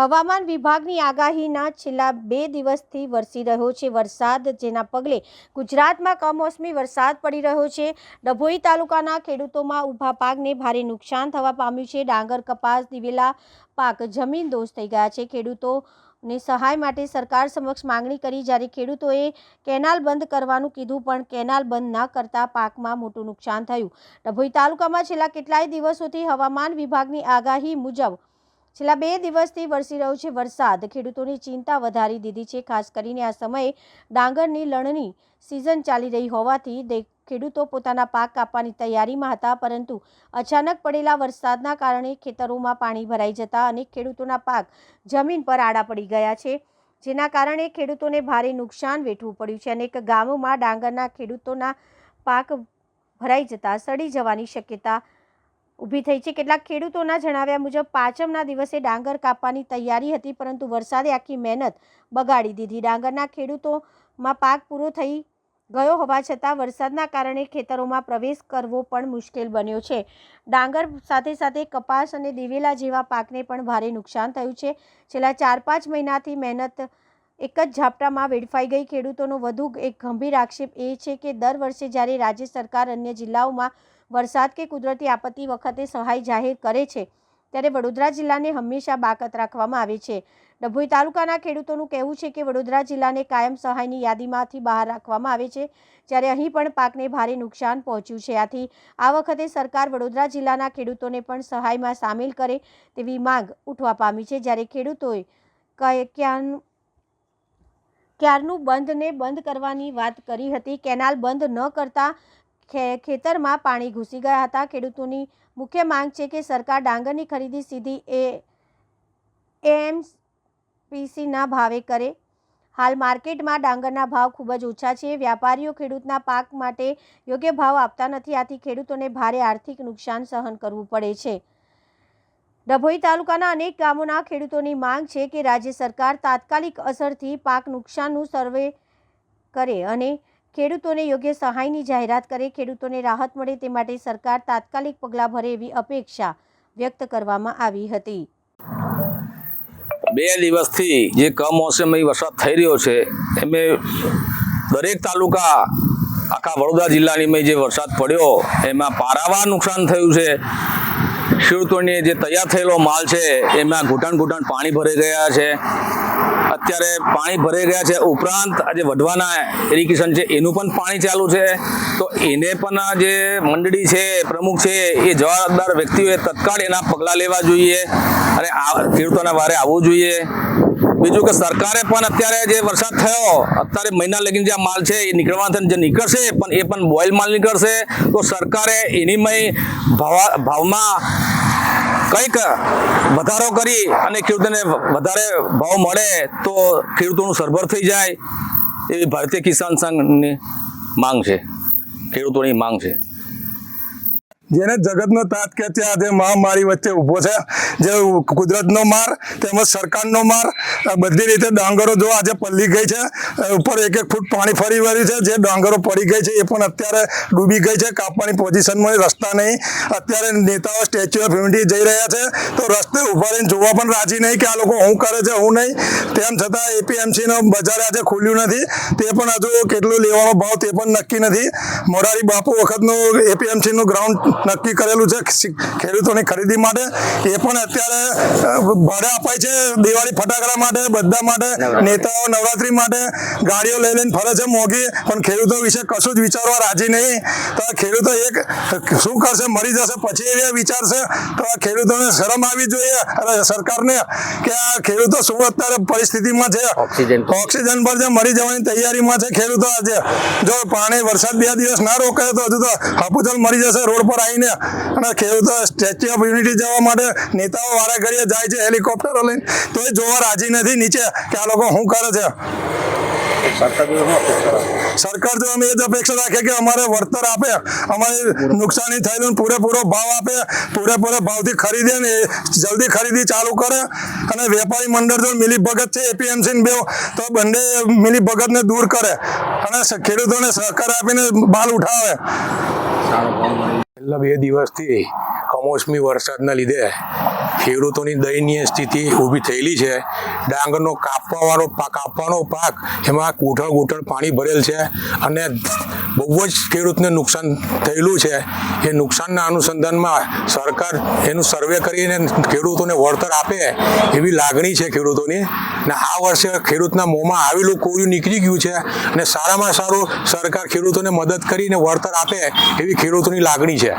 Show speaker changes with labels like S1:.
S1: હવામાન વિભાગની આગાહીના છેલ્લા બે દિવસથી વરસી રહ્યો છે. વરસાદ જેના પગલે ગુજરાતમાં કમોસમી વરસાદ પડી રહ્યો છે. ડભોઈ તાલુકાના ખેડૂતોમાં ઊભા પાકને ભારે નુકસાન થવા પામ્યું છે. ડાંગર, કપાસ, દિવેલા પાક જમીન દોષ થઈ ગયા છે. ખેડૂતોને સહાય માટે સરકાર સમક્ષ માંગણી કરી જ્યારે ખેડૂતોએ કેનાલ બંધ કરવાનું કીધું, પણ કેનાલ બંધ ન કરતા પાકમાં મોટું નુકસાન થયું. ડભોઈ તાલુકામાં છેલ્લા કેટલાય દિવસોથી હવામાન વિભાગની આગાહી મુજબ છેલ્લા બે દિવસથી વરસી રહ્યો છે વરસાદ. ખેડૂતોની ચિંતા વધારી દીધી છે. ખાસ કરીને આ સમયે ડાંગરની લણણી સિઝન ચાલી રહી હોવાથી ખેડૂતો પોતાના પાક કાપવાની તૈયારીમાં હતા, પરંતુ અચાનક પડેલા વરસાદના કારણે ખેતરોમાં પાણી ભરાઈ જતા અનેક ખેડૂતોના પાક જમીન પર આડા પડી ગયા છે, જેના કારણે ખેડૂતોને ભારે નુકસાન વેઠવું પડ્યું છે. અનેક ગામોમાં ડાંગરના ખેડૂતોના પાક ભરાઈ જતા સડી જવાની શક્યતા ઊભી થઈ છે. કેટલાક ખેડૂતોના જણાવ્યા મુજબ, પાંચમના દિવસે ડાંગર કાપવાની તૈયારી હતી, પરંતુ વરસાદે આખી મહેનત બગાડી દીધી. ડાંગરના ખેડૂતોમાં પાક પૂરો થઈ ગયો હોવા છતાં વરસાદના કારણે ખેતરોમાં પ્રવેશ કરવો પણ મુશ્કેલ બન્યો છે. ડાંગર સાથે સાથે કપાસ અને દિવેલા જેવા પાકને પણ ભારે નુકસાન થયું છે. છેલ્લા ચાર પાંચ મહિનાથી મહેનત એક જ ઝાપટામાં વેડફાઈ ગઈ. ખેડૂતોનો વધુ એક ગંભીર આક્ષેપ એ છે કે, દર વર્ષે જ્યારે રાજ્ય સરકાર અન્ય જિલ્લાઓમાં વરસાદ કે કુદરતી આપત્તિ વખતે સહાય જાહેર કરે છે, ત્યારે વડોદરા જિલ્લાને હંમેશા બાકત રાખવામાં આવે છે. ડભોઈ તાલુકાના ખેડૂતોનું કહેવું છે કે વડોદરા જિલ્લાને કાયમ સહાયની યાદીમાંથી બહાર રાખવામાં આવે છે, જ્યારે અહીં પણ પાકને ભારે નુકસાન પહોંચ્યું છે. આથી આ વખતે સરકાર વડોદરા જિલ્લાના ખેડૂતોને પણ સહાયમાં સામેલ કરે તેવી માંગ ઉઠવા પામી છે, જ્યારે ખેડૂતોએ કય- ક્યાં ક્યારનું બંધને બંધ કરવાની વાત કરી હતી, કેનાલ બંધ ન કરતા ખેતરમાં પાણી ઘૂસી ગયા હતા. ખેડૂતોની મુખ્ય માંગ છે કે સરકાર ડાંગરની ખરીદી સીધી એ એમપીસીના ભાવે કરે. હાલ માર્કેટમાં ડાંગરના ભાવ ખૂબ જ ઓછા છે. વ્યાપારીઓ ખેડૂતના પાક માટે યોગ્ય ભાવ આપતા નથી. આથી ખેડૂતોને ભારે આર્થિક નુકસાન સહન કરવું પડે છે. ડભોઈ તાલુકાના અનેક ગામોના ખેડૂતોની માંગ છે કે રાજ્ય સરકાર તાત્કાલિક અસરથી પાક નુકસાનનું સર્વે કરે અને ખેડૂતોને યોગ્ય સહાયની જાહેરાત કરે, ખેડૂતોને રાહત મળે તે માટે સરકાર તાત્કાલિક પગલાં ભરે એવી અપેક્ષા વ્યક્ત કરવામાં આવી હતી.
S2: બે દિવસથી જે કમોસમી વરસાદ થઈ રહ્યો છે, એમે દરેક તાલુકા, આખા વડોદરા જિલ્લાની મેં જે વરસાદ પડ્યો, એમાં પારાવાર નુકસાન થયું છે. ખેડૂતોને જે તૈયાર થયેલો માલ છે, એમાં ઘૂંટણ ઘૂંટણ પાણી ભરાઈ ગયા છે. અત્યારે પાણી ભરાઈ ગયા છે. ઉપરાંત આજે વઢવાના ઇરિગેશન છે, એનું પણ પાણી ચાલુ છે. તો એને પણ જે મંડળી છે, પ્રમુખ છે, એ જવાબદાર વ્યક્તિઓએ તત્કાળ એના પગલાં લેવા જોઈએ અને આ ખેડૂતોના વારે આવવું જોઈએ. બીજું કે સરકારે પણ અત્યારે જે વરસાદ થયો, અત્યારે મહિના લગીને જે માલ છે, એ નીકળવાના જે નીકળશે, પણ એ પણ બોઇલ માલ નીકળશે. તો સરકારે ભાવ, ભાવમાં કંઈક વધારો કરી અને ખેડૂતોને વધારે ભાવ મળે તો ખેડૂતોનું સરભર થઈ જાય. એવી ભારતીય કિસાન સંઘની માંગ છે. ખેડૂતોની માંગ છે.
S3: જેને જગતનો તાત કે છે, આજે મહામારી વચ્ચે ઊભો છે. જે કુદરતનો માર, તેમજ સરકારનો માર બધી રીતે ડાંગરો જો આજે પલ્લી ગઈ છે. ઉપર એક એક ફૂટ પાણી ફરી વળ્યું છે. જે ડાંગરો પડી ગઈ છે, એ પણ અત્યારે ડૂબી ગઈ છે. કાપવાની પોઝિશનમાં રસ્તા નહીં. અત્યારે નેતાઓ સ્ટેચ્યુ ઓફ યુનિટી જઈ રહ્યા છે. તો રસ્તે ઊભા રહીને જોવા પણ રાજી નહીં કે આ લોકો શું કરે છે, હું નહીં. તેમ છતાં એપીએમસીનો બજાર આજે ખુલ્યું નથી. તે પણ હજુ કેટલું લેવાનો ભાવ તે પણ નક્કી નથી. મોરારી બાપુ વખતનું એપીએમસીનું ગ્રાઉન્ડ નક્કી કરેલું છે ખેડૂતોની ખરીદી માટે એ પણ અત્યારે ભાડે અપાય છે દિવાળી ફટાકડા માટે બધા માટે નેતાઓ નવરાત્રી માટે ગાડીઓ લઈ લઈને ફરે છે મોંઘી પણ ખેડૂતો વિશે કશું જ વિચારવા રાજી નહીં. તો ખેડૂતો એક શું કરશે? મરી જશે પછી એ વિચારશે. તો આ ખેડૂતોને શરમ આવી જોઈએ અને સરકારને કે આ ખેડૂતો શું અત્યારે પરિસ્થિતિમાં છે?
S2: ઓક્સિજન.
S3: ઓક્સિજન પર જે મરી જવાની તૈયારીમાં છે ખેડૂતો આજે. જો પાણી વરસાદ બે દિવસ ના રોકાય તો હજુ તો હાપુચલ મરી જશે રોડ પર આવીને અને ખેડૂતો સ્ટેચ્યુ ઓફ યુનિટી જવા માટે નેતાઓ વારા ઘડીએ જાય છે હેલિકોપ્ટરો લઈને. તો એ જોવા રાજી નથી નીચે કે આ લોકો શું કરે છે? સરકાર તો અમે એ જ અપેક્ષા રાખીએ કે અમારે વળતર આપે અમારે નુકસાની થયેલું પૂરેપૂરો ભાવ આપે પૂરેપૂરો ભાવથી ખરીદે ને જલ્દી ખરીદી ચાલુ કરે. અને વેપારી મંડળ જો મિલી ભગત છે એપીએમસી ને બે તો બંને મિલી ભગતને દૂર કરે. અને ખેડૂતોને સહકાર આપીને માલ ઉઠાવે.
S4: છેલ્લા બે દિવસથી કમોસમી વરસાદના લીધે ખેડૂતોની દયનીય સ્થિતિ ઊભી થયેલી છે. ડાંગરનો કાપવાવાળો પાક કાપવાનો પાક એમાં ગૂંઠળ ગૂંઠળ પાણી ભરેલ છે અને બહુ જ ખેડૂતને નુકસાન થયેલું છે. એ નુકસાનના અનુસંધાનમાં સરકાર એનું સર્વે કરીને ખેડૂતોને વળતર આપે એવી લાગણી છે ખેડૂતોની. ને આ વર્ષે ખેડૂતના મોંમાં આવેલું કોળિયું નીકળી ગયું છે અને સારામાં સારું સરકાર ખેડૂતોને મદદ કરીને વળતર આપે એવી ખેડૂતોની લાગણી છે.